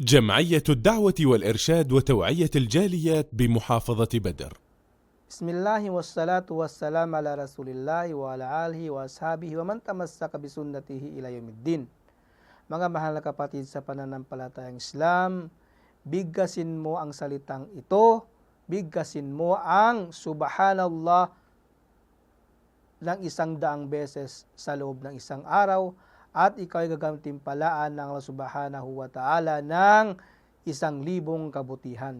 جمعية الدعوة والإرشاد وتوعية الجاليات بمحافظة بدر Bismillahi wassalatu wassalam ala rasulillahi wa ala alihi wa ashabihi wa man tamassaka bisunnatihi ila yaumiddin. Mga mahal na kapatid sa pananampalatayang Islam, bigkasin mo ang salitang ito, bigkasin mo ang subhanallah ng isang daang beses sa loob ng isang araw at ikaw ay gagantimpalaan ng Allah subhanahu wa ta'ala ng isang libong kabutihan.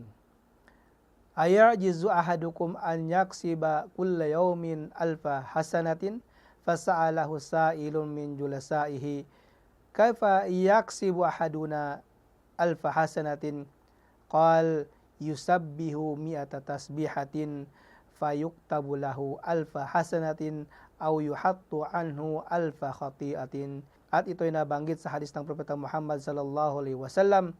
Ayarjizu ahadukum an yaksiba kulla yawmin alfa hasanatin fasa'alahu sa'ilun min julasaihi. Kaifa yaksibu ahaduna alfa hasanatin? Qal yusabbihu mi'ata tasbihatin fayuktabu lahu alfa hasanatin aw yuhattu anhu alfa khati'atin at ito'y nabanggit sa hadis ng Propeta Muhammad sallallahu alaihi wasallam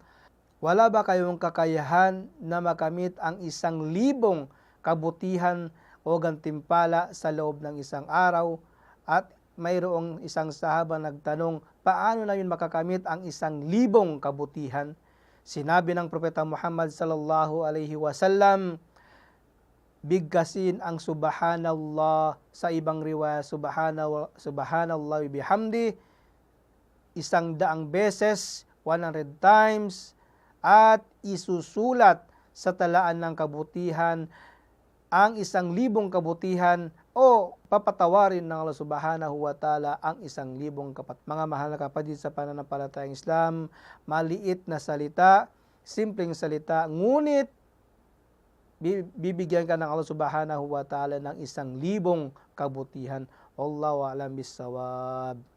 wala ba kayong kakayahan na makamit ang isang libong kabutihan o gantimpala sa loob ng isang araw? At mayroong isang sahaba nagtanong, paano namin makakamit ang isang libong kabutihan? Sinabi ng Propeta Muhammad sallallahu alaihi wasallam, bigkasin ang subhanallah sa ibang riwaya subhanallah, subhanallah bihamdi isang daang beses 100 times at isusulat sa talaan ng kabutihan ang isang libong kabutihan o papatawarin ng Allah subhanahu wa ta'ala ang isang libong kapat. Mga mahal na kapatid sa pananampalatayang Islam, maliit na salita, simpleng salita, ngunit bibigyan ka ng Allah subhanahu wa ta'ala ng isang libong kabutihan. Wallahu a'lam bisawab.